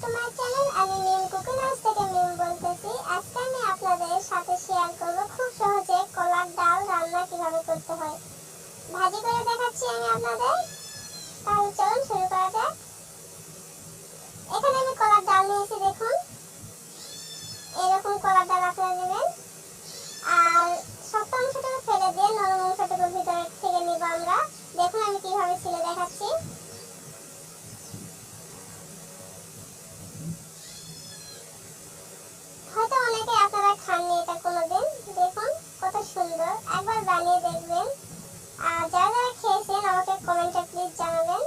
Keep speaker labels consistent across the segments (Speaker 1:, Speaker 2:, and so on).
Speaker 1: To my channel আমি মিম আজকে আমি আপনাদের সাথে শেয়ার খুব সহজে কলার ডাল রান্না কীভাবে করতে হয়। ভাজি করে দেখাচ্ছি আমি আপনাদের। এখানে আমি কলার ডাল নিয়েছি দেখুন এরকম কলার ডাল আপনারা নেবেন আর শক্ত অংশটাকে ফেলে দিয়ে নরম অংশটুকু ভিতরে থেকে নিব আমরা দেখুন আমি কীভাবে ছিলে দেখাচ্ছি হয়তো অনেকে আপনারা খাননি এটা কোনোদিন দেখুন কত সুন্দর একবার বানিয়ে দেখবেন আর যারা যারা খেয়েছেন আমাকে কমেন্টে প্লিজ জানাবেন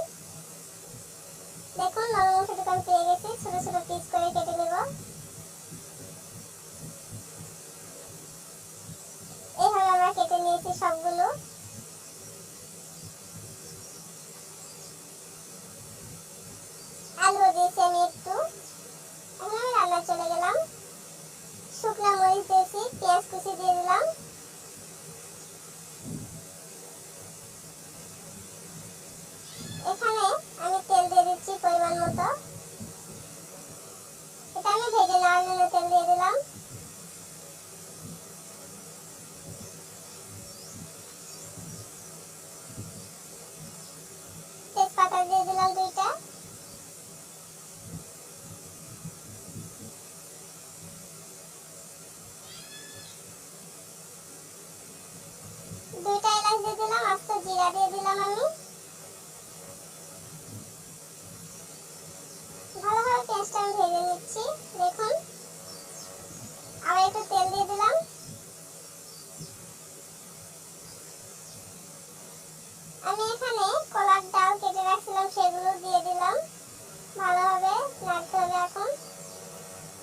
Speaker 1: দেখুন নরম অংশটুকু আমি পেয়ে গেছি। ছোট ছোট পিস করে কেটে নেব। এইভাবে আমরা কেটে নিয়েছি সবগুলো। আলু দিয়েছি আমি একটু। এখন আমি রান্না চলে গেলাম। শুকনো মরিচ দিয়েছি, পেঁয়াজ কুচি দিয়ে দিলাম। এখানে তেজপাতা দিয়ে দিলাম দুইটা। দুইটা এলাচ দিয়ে দিলাম আস্ত জিরা দিয়ে দিলাম আমি ভালোভাবে পেঁয়াজটা আমি ভেজে নিচ্ছি দেখুন আবার একটু তেল দিয়ে দিলাম আমি এখানে কলার ডাল কেটে রাখছিলাম সেগুলো দিয়ে দিলাম ভালোভাবে নাড়তে হবে এখন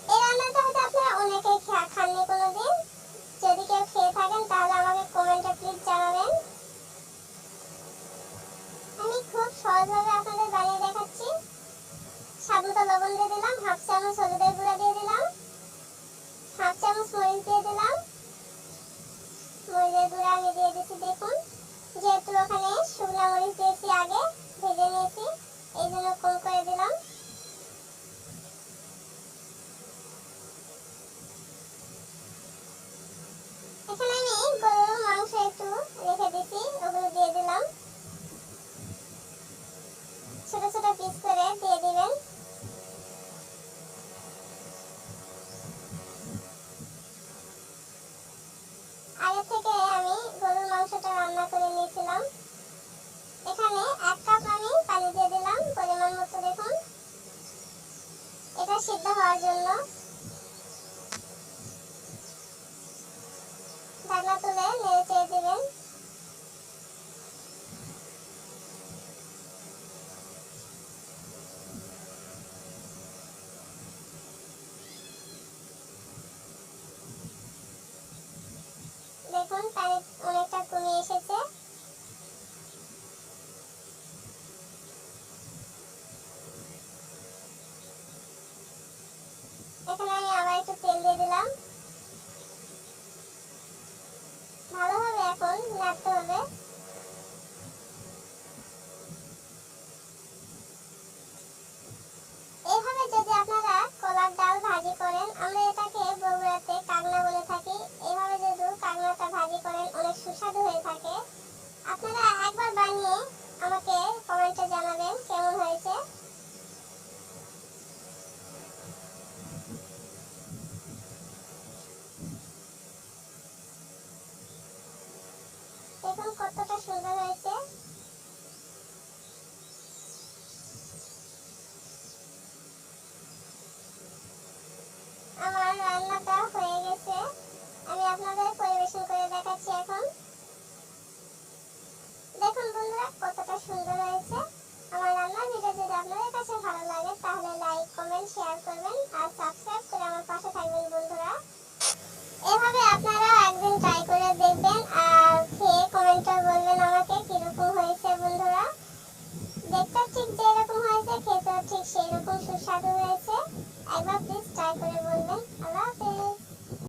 Speaker 1: এই রান্নাটা হয়তো আপনারা অনেকেই খা- খাননি কোনোদিন যদি কেউ খেয়ে থাকেন তাহলে আমাকে কমেন্টে প্লিজ জানাবেন আমি খুব সহজভাবে আপনাদের বানিয়ে দেখাচ্ছি স্বাদ মতো লবণ দিয়ে দিলাম, হাফ চামচ হলুদের গুঁড়া দিয়ে দিলাম, হাফ চামচ মরিচ দিয়ে দিলাম। মরিচের গুঁড়া আমি দিয়ে দিচ্ছি, দেখুন। যেহেতু ওখানে শুকনো মরিচ দিয়েছি আগে, ভেজে নিয়েছি, এই জন্য কম করে মাংস একটু রেখে দিছি দিয়ে দিলাম। ছোট ছোট পিস করে দিয়ে দিবেন আগে থেকে আমি গরুর মাংসটা রান্না করে নিয়েছিলাম। এখানে এক কাপ আমি পানি দিয়ে দিলাম পরিমাণ মতো দেখুন। এটা সিদ্ধ হওয়ার জন্য। ঢাকনা তুলে নেড়ে চেয়ে দিবেন। con la torre. এখন দেখুন বন্ধুরা, কতটা সুন্দর হয়েছে। আমার রান্নার ভিডিও যদি আপনাদের কাছে ভালো লাগে, তাহলে লাইক কমেন্ট শেয়ার করবেন আর সাবস্ক্রাইব